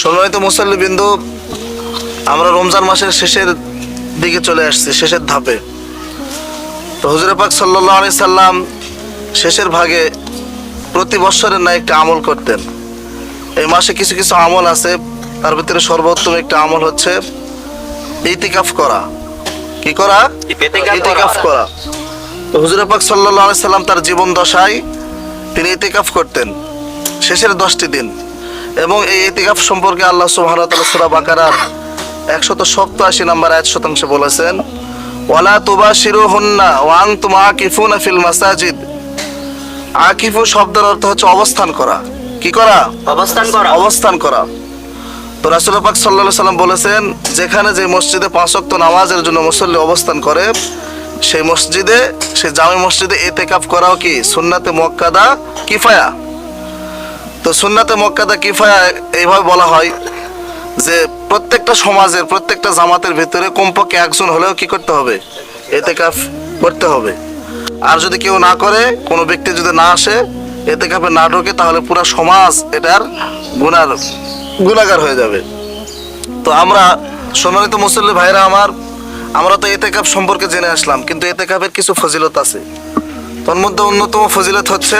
সম্মানিত মুসল্লিবিন্দু আমরা রমজান মাসের শেষের দিকে চলে আসছি শেষের ধাপে। তো হুজুরে পাক সাল্লাহ আলি সাল্লাম শেষের ভাগে প্রতি বৎসরের না একটা আমল করতেন। এই মাসে কিছু কিছু আমল আছে তার ভিতরে সর্বোত্তম একটা আমল হচ্ছে ইতিকাফ করা। কি করা? ইতিকাফ করা। তো হুজুরে পাক সাল্লাহ আলি সাল্লাম তার জীবন দশায় তিনি ইতিকাফ করতেন। শেষের দশটি দিন। এবং এই ইতিকাফ সম্পর্কে আল্লাহ সুবহানাহু ওয়া তাআলা সূরা বাকারার 187 নম্বর আয়াত শতাংশে বলেছেন ওয়ালা তুবাশিরুহুন্না ওয়া আনতুম আকিফুনা ফিল মাসাজিদ। আকিফু শব্দের অর্থ হচ্ছে অবস্থান করা। কি করা? অবস্থান করা। অবস্থান করা। তো রাসূল পাক সাল্লাল্লাহু সাল্লাম বলেছেন যেখানে যে মসজিদে পাঁচ ওয়াক্ত নামাজের জন্য মুসল্লি অবস্থান করে সেই মসজিদে সেই জামে মসজিদে ইতিকাফ করাও কি? সুন্নাতে মক্কাদা কিফায়া? তো সুন্নাতে মক্কাদা কিফায়া এইভাবে বলা হয় যে প্রত্যেকটা সমাজের, প্রত্যেকটা জামাতের ভিতরে কমপক্ষে একজন হলেও কি করতে হবে? এতে কাফ করতে হবে। আর যদি কেউ না করে, কোনো ব্যক্তি যদি না আসে, এতেকাফে না ঢোকে, তাহলে পুরো সমাজ এটার গুনার গুণাগার হয়ে যাবে। তো আমরা সম্মানিত মুসল্লি ভাইরা আমার, আমরা তো এতে কাপ সম্পর্কে জেনে আসলাম, কিন্তু এতে কাপের কিছু ফজিলত আছে। তোর মধ্যে অন্যতম ফজিলত হচ্ছে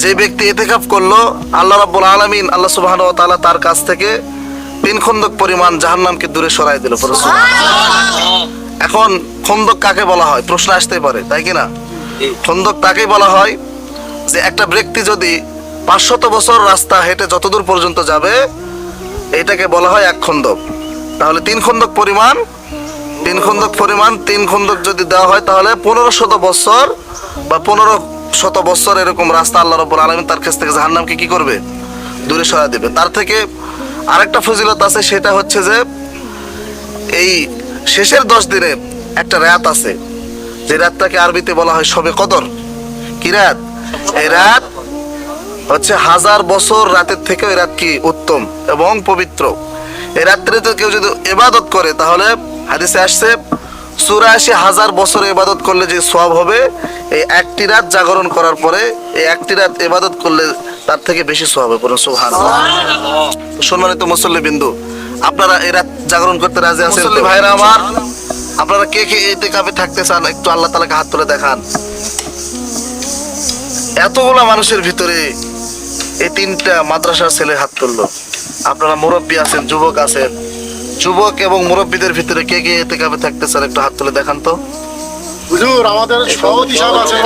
যে ব্যক্তি এতেকাফ করল, আল্লাহ রাব্বুল আলামিন আল্লাহ সুবহানাহু ওয়া তার কাছ থেকে তিন খন্দক পরিমাণ জাহান্নামকে দূরে সরাই দিল এখন খন্দক কাকে বলা হয়? প্রশ্ন আসতেই পারে, তাই কি না? খন্দক তাকেই বলা হয় যে একটা ব্যক্তি যদি পাঁচশত বছর রাস্তা হেঁটে যতদূর পর্যন্ত যাবে, এটাকে বলা হয় এক খন্দক। তাহলে তিন খন্দক পরিমাণ, তিন খন্দক পরিমাণ, তিন খন্দক যদি দেওয়া হয়, তাহলে পনেরো শত বছর বা পনেরো শত বছর এরকম রাস্তা আল্লাহ রব্বুল আলমিন তার কাছ থেকে জাহান্নামকে কি করবে? দূরে সরা দেবে। তার থেকে আরেকটা ফজিলত আছে, সেটা হচ্ছে যে এই শেষের দশ দিনে একটা রাত আছে। যে রাতটাকে আরবিতে বলা হয় সবে কদর। কি রাত? এই রাত হচ্ছে হাজার বছর রাতের থেকে ওই রাত কি উত্তম এবং পবিত্র। এই রাত্রিতে কেউ যদি এবাদত করে, তাহলে হাদিসে আসছে চুরাশি হাজার বছর এবাদত করলে যে সব হবে এই একটি রাত জাগরণ করার পরে এই একটি রাত এবাদত করলে তার থেকে বেশি সব হবে। পুরো সুহান সম্মানিত মুসল্লি বিন্দু আপনারা এই রাত জাগরণ করতে রাজি আছেন ভাইরা আমার। আপনারা কে কে এতে কাপে থাকতে চান একটু আল্লাহ তালাকে হাত তুলে দেখান। এতগুলা মানুষের ভিতরে এই তিনটা মাদ্রাসার ছেলে হাত তুললো। আপনারা মুরব্বী আছেন যুবক আছেন। যুবক এবং মুরব্বীদের ভিতরে কে কে এতে কাপে থাকতে চান একটু হাত তুলে দেখান তো। হুজুর আমাদের সভাপতি সাহেব আছে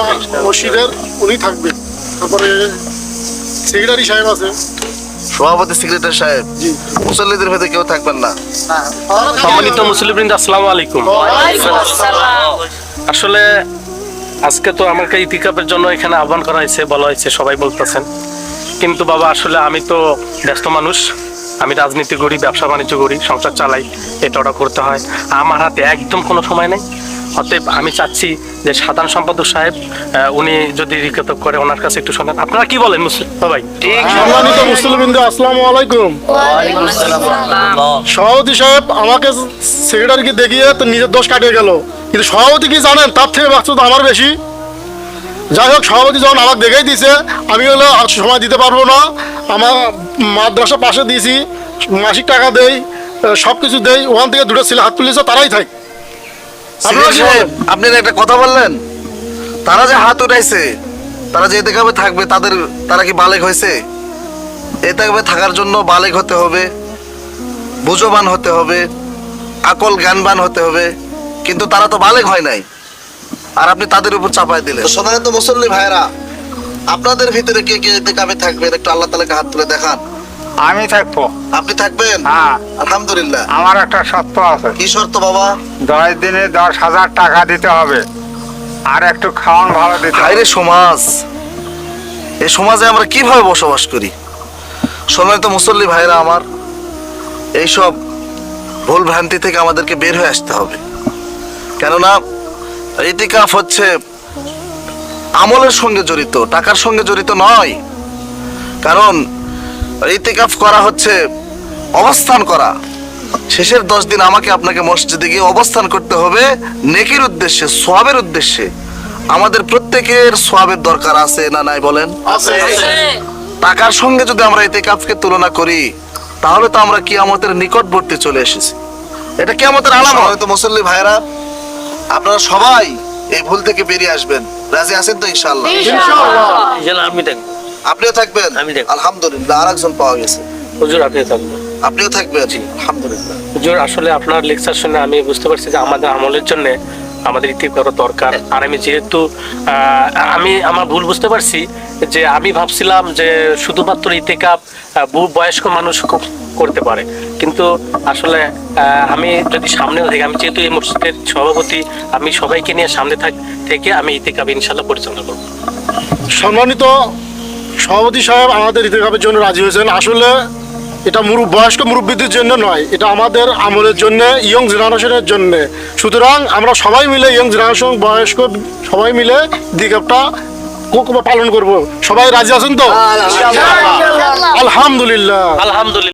মসজিদের উনি থাকবেন তারপরে সেক্রেটারি সাহেব আছে। সভাপতি সেক্রেটারি সাহেব। জি। মুসল্লিদের ভিতরে কেউ থাকবেন না। সম্মানিত মুসলিমবৃন্দ আসসালামু আলাইকুম। আসলে আজকে তো আমাকে ইতিকাপের জন্য এখানে আহ্বান করা হয়েছে বলা হয়েছে সবাই বলতেছেন। কিন্তু বাবা আসলে আমি তো ব্যস্ত মানুষ। আমি রাজনীতি করি ব্যবসা বাণিজ্য করি সংসার চালাই এটা ওটা করতে হয়। আমার হাতে একদম কোনো সময় নেই। অতএব আমি চাচ্ছি যে সাধারণ সম্পাদক সাহেব উনি যদি রিকতব করে ওনার কাছে একটু শোনেন আপনারা কি বলেন মুসলিম সবাই সম্মানিত মুসলিমবিন্দু আসসালামু আলাইকুম। সভাপতি সাহেব আমাকে সেক্রেটারিকে দেখিয়ে তো নিজের দোষ কাটিয়ে গেল। কিন্তু সভাপতি কি জানেন? তার থেকে বাচ্চা আমার বেশি। যাই হোক সভাপতি যখন আমাকে দেখেই দিছে আমি হলো আর সময় দিতে পারব না। আমার মাদ্রাসা পাশে দিয়েছি মাসিক টাকা দেই সব কিছু দেই ওখান থেকে দুটো ছেলে হাত তুলেছে তারাই থাক? আপনি একটা কথা বললেন তারা যে হাত উঠাইছে তারা যে এতে কাপে থাকবে তাদের তারা কি বালেক হয়েছে? এতে কাপে থাকার জন্য বালেক হতে হবে বুঝবান হতে হবে আকল জ্ঞানবান হতে হবে কিন্তু তারা তো বালেক হয় নাই। আর আপনি তাদের উপর চাপাই দিলেন। তো সাধারণত মুসল্লি ভাইরা আপনাদের ভিতরে কে কে কাপে থাকবেন? একটু আল্লাহ তালাকে হাত তুলে দেখান। আমি থাকব। আপনি থাকবেন? হ্যাঁ। আলহামদুলিল্লাহ। আমার একটা সত্য আছে। কি শর্ত বাবা? দশ দিনে দশ হাজার টাকা দিতে হবে। আর একটু খাওয়ান ভালো দিতে হবে। সমাজ। এই সমাজে আমরা কীভাবে বসবাস করি? সম্মানিত মুসল্লি ভাইরা আমার এইসব ভুল ভ্রান্তি থেকে আমাদেরকে বের হয়ে আসতে হবে। কেননা ইতিকাফ হচ্ছে আমলের সঙ্গে জড়িত টাকার সঙ্গে জড়িত নয়। কারণ ইতিকাফ করা হচ্ছে অবস্থান করা। শেষের দশ দিন আমাকে আপনাকে মসজিদে গিয়ে অবস্থান করতে হবে নেকির উদ্দেশ্যে সোয়াবের উদ্দেশ্যে। আমাদের প্রত্যেকের সোয়াবের দরকার আছে না নাই বলেন? টাকার সঙ্গে যদি আমরা ইতিকাফকে তুলনা করি তাহলে তো আমরা কিয়ামতের নিকটবর্তী চলে এসেছি। এটা কিয়ামতের আলামত। হয়তো মুসল্লি ভাইরা আপনারা সবাই এই ভুল থেকে বেরিয়ে আসবেন। রাজি আছেন তো ইনশাআল্লাহ? ইনশাআল্লাহ। আমি থাকব। আপনিও থাকবেন? আমি থাকব। আলহামদুলিল্লাহ আরেকজন পাওয়া গেছে। হুজুর আপনি থাকবেন। আপনিও থাকবেন? জি। আলহামদুলিল্লাহ। হুজুর আসলে আপনার লেকচার শুনে আমি বুঝতে পারছি যে আমাদের আমলের জন্য আমাদের ইতি করা দরকার। আর আমি যেহেতু আহ, আমি আমার ভুল বুঝতে পারছি যে আমি ভাবছিলাম যে শুধুমাত্র ইতিকাপ বয়স্ক মানুষ করতে পারে। কিন্তু আসলে আমি যদি সামনেও থাকি আমি যেহেতু এই মসজিদের সভাপতি আমি সবাইকে নিয়ে সামনে থাক থেকে আমি ইতিকাপ ইনশাল্লাহ পরিচালনা করব। সম্মানিত সভাপতি সাহেব আমাদের ইতিকাপের জন্য রাজি হয়েছেন। আসলে এটা মুরু বয়স্ক মুরব্বীদের জন্য নয় এটা আমাদের আমলের জন্য ইয়ং জেনারেশনের জন্য। সুতরাং আমরা সবাই মিলে ইয়ং জেনারেশন বয়স্ক সবাই মিলে দিকাপটা পালন করব। সবাই রাজি আছেন তো? আলহামদুলিল্লাহ। আলহামদুলিল্লাহ।